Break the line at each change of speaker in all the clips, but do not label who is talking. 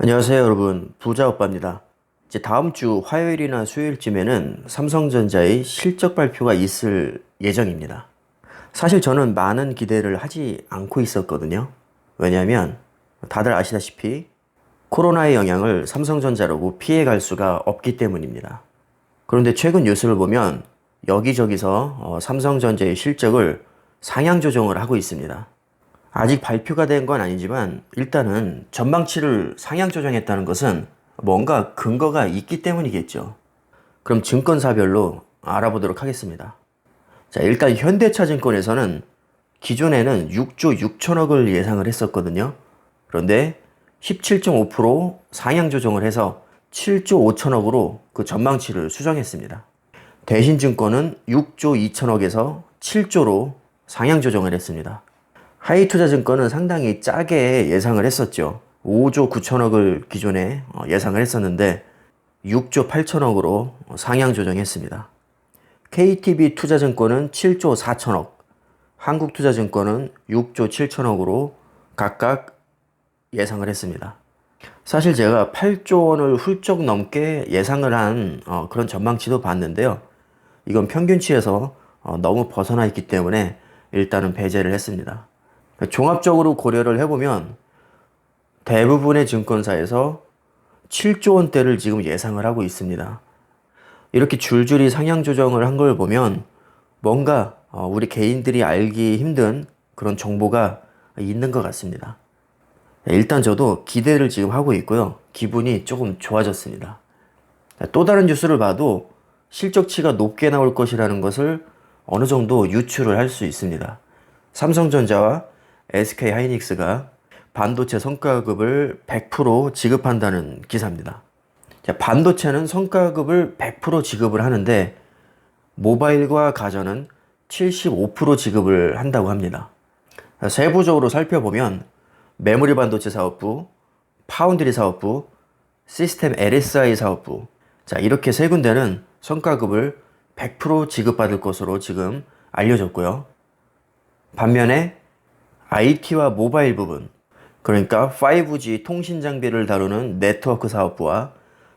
안녕하세요, 여러분. 부자 오빠입니다. 이제 다음 주 화요일이나 수요일쯤에는 삼성전자의 실적 발표가 있을 예정입니다. 사실 저는 많은 기대를 하지 않고 있었거든요. 왜냐하면 다들 아시다시피 코로나의 영향을 삼성전자로고 피해갈 수가 없기 때문입니다. 그런데 최근 뉴스를 보면 여기저기서 어, 삼성전자의 실적을 상향 조정을 하고 있습니다. 아직 발표가 된 건 아니지만 일단은 전망치를 상향 조정했다는 것은 뭔가 근거가 있기 때문이겠죠. 그럼 증권사별로 알아보도록 하겠습니다. 자, 일단 현대차증권에서는 기존에는 6조 6천억을 예상을 했었거든요. 그런데 17.5% 상향 조정을 해서 7조 5천억으로 그 전망치를 수정했습니다. 대신증권은 6조 2천억에서 7조로 상향 조정을 했습니다. 하이투자증권은 상당히 짜게 예상을 했었죠. 5조 9천억을 기존에 어, 예상을 했었는데 6조 8천억으로 상향 조정했습니다. KTB 투자증권은 7조 4천억, 한국투자증권은 6조 7천억으로 각각 예상을 했습니다. 사실 제가 8조 원을 훌쩍 넘게 예상을 한 어, 그런 전망치도 봤는데요. 이건 평균치에서 어, 너무 벗어나 있기 때문에 일단은 배제를 했습니다. 종합적으로 고려를 해보면 대부분의 증권사에서 7조 원대를 지금 예상을 하고 있습니다. 이렇게 줄줄이 상향 조정을 한 걸 보면 뭔가 어, 우리 개인들이 알기 힘든 그런 정보가 있는 것 같습니다. 일단 저도 기대를 지금 하고 있고요. 기분이 조금 좋아졌습니다. 또 다른 뉴스를 봐도 실적치가 높게 나올 것이라는 것을 어느 정도 유추를 할 수 있습니다. 삼성전자와 SK 하이닉스가 반도체 성과급을 100% 지급한다는 기사입니다. 자, 반도체는 성과급을 100% 지급을 하는데 모바일과 가전은 75% 지급을 한다고 합니다. 세부적으로 살펴보면 메모리 반도체 사업부, 파운드리 사업부, 시스템 LSI 사업부 자 이렇게 세 군데는 성과급을 100% 지급받을 것으로 지금 알려졌고요. 반면에 IT와 모바일 부분, 그러니까 5G 통신 장비를 다루는 네트워크 사업부와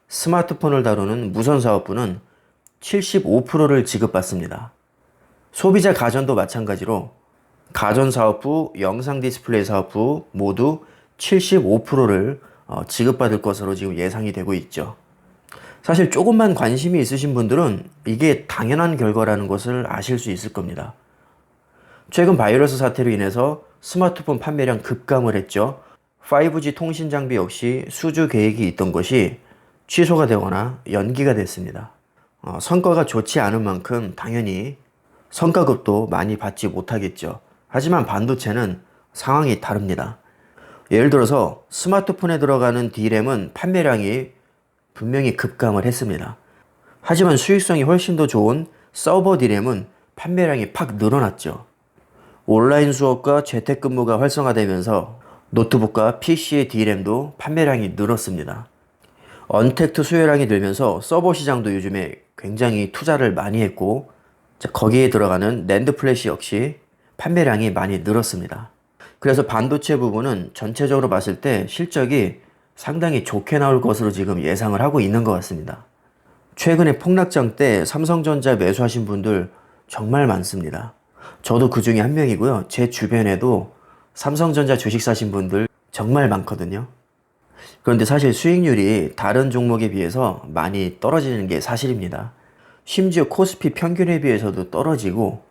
스마트폰을 다루는 무선 사업부는 75%를 지급받습니다. 소비자 가전도 마찬가지로 가전 사업부, 영상 디스플레이 사업부 모두 75%를 어, 지급받을 것으로 지금 예상이 되고 있죠. 사실 조금만 관심이 있으신 분들은 이게 당연한 결과라는 것을 아실 수 있을 겁니다. 최근 바이러스 사태로 인해서 스마트폰 판매량 급감을 했죠. 5G 통신 장비 역시 수주 계획이 있던 것이 취소가 되거나 연기가 됐습니다. 어, 성과가 좋지 않은 만큼 당연히 성과급도 많이 받지 못하겠죠. 하지만 반도체는 상황이 다릅니다. 예를 들어서 스마트폰에 들어가는 D램은 판매량이 분명히 급감을 했습니다. 하지만 수익성이 훨씬 더 좋은 서버 D램은 판매량이 팍 늘어났죠. 온라인 수업과 재택근무가 활성화되면서 노트북과 PC의 D램도 판매량이 늘었습니다. 언택트 수요량이 늘면서 서버 시장도 요즘에 굉장히 투자를 많이 했고 거기에 들어가는 랜드 플래시 역시 판매량이 많이 늘었습니다. 그래서 반도체 부분은 전체적으로 봤을 때 실적이 상당히 좋게 나올 것으로 지금 예상을 하고 있는 것 같습니다. 최근에 폭락장 때 삼성전자 매수하신 분들 정말 많습니다. 저도 그 중에 한 명이고요. 제 주변에도 삼성전자 주식 사신 분들 정말 많거든요. 그런데 사실 수익률이 다른 종목에 비해서 많이 떨어지는 게 사실입니다. 심지어 코스피 평균에 비해서도 떨어지고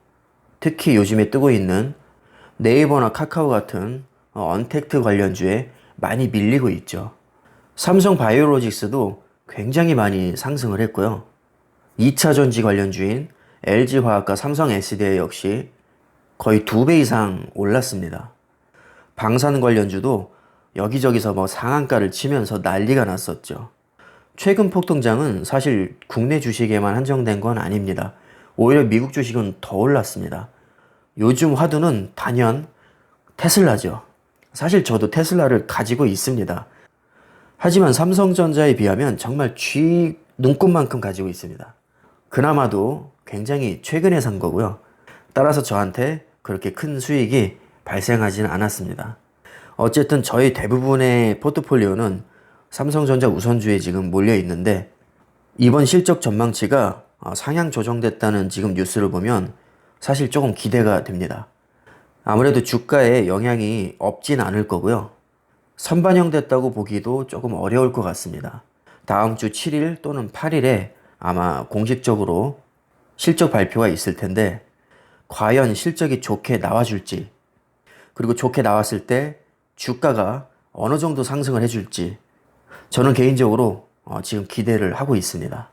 특히 요즘에 뜨고 있는 네이버나 카카오 같은 언택트 관련주에 많이 밀리고 있죠. 삼성 바이오로직스도 굉장히 많이 상승을 했고요. 2차 전지 관련주인 LG화학과 삼성 SDI 역시 거의 두 배 이상 올랐습니다. 방산 관련주도 여기저기서 뭐 상한가를 치면서 난리가 났었죠. 최근 폭등장은 사실 국내 주식에만 한정된 건 아닙니다. 오히려 미국 주식은 더 올랐습니다. 요즘 화두는 단연 테슬라죠. 사실 저도 테슬라를 가지고 있습니다. 하지만 삼성전자에 비하면 정말 쥐 눈꽃만큼 가지고 있습니다. 그나마도 굉장히 최근에 산 거고요. 따라서 저한테 그렇게 큰 수익이 발생하지는 않았습니다. 어쨌든 저희 대부분의 포트폴리오는 삼성전자 우선주에 지금 몰려 있는데 이번 실적 전망치가 어, 상향 조정됐다는 지금 뉴스를 보면 사실 조금 기대가 됩니다. 아무래도 주가에 영향이 없진 않을 거고요. 선반영됐다고 보기도 조금 어려울 것 같습니다. 다음 주 7일 또는 8일에 아마 공식적으로 실적 발표가 있을 텐데 과연 실적이 좋게 나와줄지 그리고 좋게 나왔을 때 주가가 어느 정도 상승을 해줄지 저는 개인적으로 어, 지금 기대를 하고 있습니다.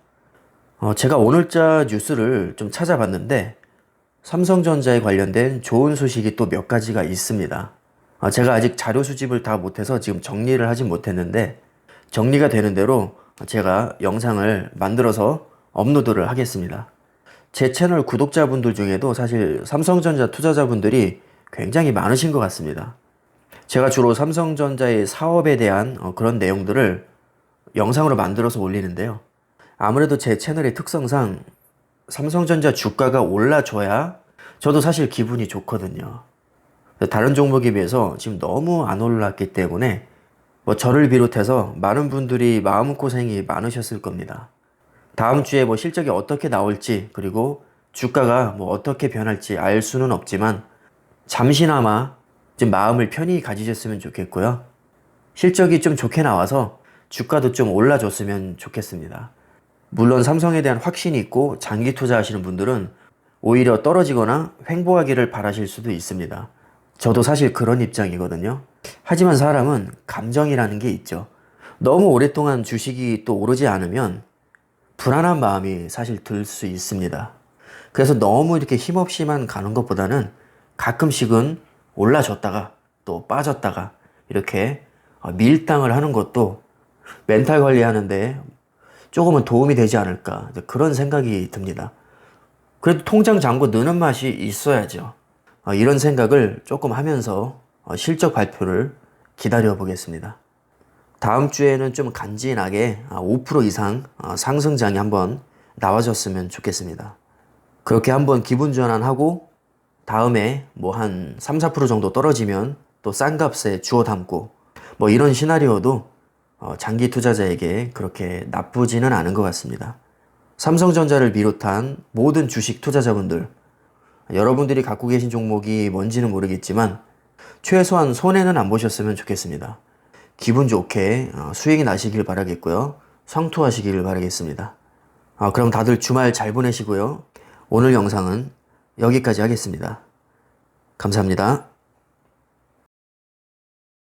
어, 제가 오늘자 뉴스를 좀 찾아봤는데 삼성전자에 관련된 좋은 소식이 또 몇 가지가 있습니다. 어, 제가 아직 자료 수집을 다 못해서 지금 정리를 하진 못했는데 정리가 되는 대로 제가 영상을 만들어서 업로드를 하겠습니다. 제 채널 구독자분들 중에도 사실 삼성전자 투자자분들이 굉장히 많으신 것 같습니다. 제가 주로 삼성전자의 사업에 대한 어, 그런 내용들을 영상으로 만들어서 올리는데요. 아무래도 제 채널의 특성상 삼성전자 주가가 올라줘야 저도 사실 기분이 좋거든요. 다른 종목에 비해서 지금 너무 안 올랐기 때문에 뭐 저를 비롯해서 많은 분들이 마음고생이 많으셨을 겁니다. 다음 주에 뭐 실적이 어떻게 나올지 그리고 주가가 뭐 어떻게 변할지 알 수는 없지만 잠시나마 좀 마음을 편히 가지셨으면 좋겠고요. 실적이 좀 좋게 나와서 주가도 좀 올라줬으면 좋겠습니다. 물론 삼성에 대한 확신이 있고 장기 투자하시는 분들은 오히려 떨어지거나 횡보하기를 바라실 수도 있습니다. 저도 사실 그런 입장이거든요. 하지만 사람은 감정이라는 게 있죠. 너무 오랫동안 주식이 또 오르지 않으면 불안한 마음이 사실 들 수 있습니다. 그래서 너무 이렇게 힘없이만 가는 것보다는 가끔씩은 올라줬다가 또 빠졌다가 이렇게 어, 밀당을 하는 것도 멘탈 관리하는데 조금은 도움이 되지 않을까 그런 생각이 듭니다. 그래도 통장 잔고 느는 맛이 있어야죠. 어, 이런 생각을 조금 하면서 어, 실적 발표를 기다려 보겠습니다. 다음 주에는 좀 간지나게 5% 이상 상승장이 한번 나와줬으면 좋겠습니다. 그렇게 한번 기분 전환하고 다음에 뭐 한 3, 4% 정도 떨어지면 또 싼 값에 주워 담고 뭐 이런 시나리오도 어, 장기 투자자에게 그렇게 나쁘지는 않은 것 같습니다. 삼성전자를 비롯한 모든 주식 투자자분들, 여러분들이 갖고 계신 종목이 뭔지는 모르겠지만 최소한 손해는 안 보셨으면 좋겠습니다. 기분 좋게 어, 수익이 나시길 바라겠고요. 성투하시기를 바라겠습니다. 아, 그럼 다들 주말 잘 보내시고요. 오늘 영상은 여기까지 하겠습니다. 감사합니다.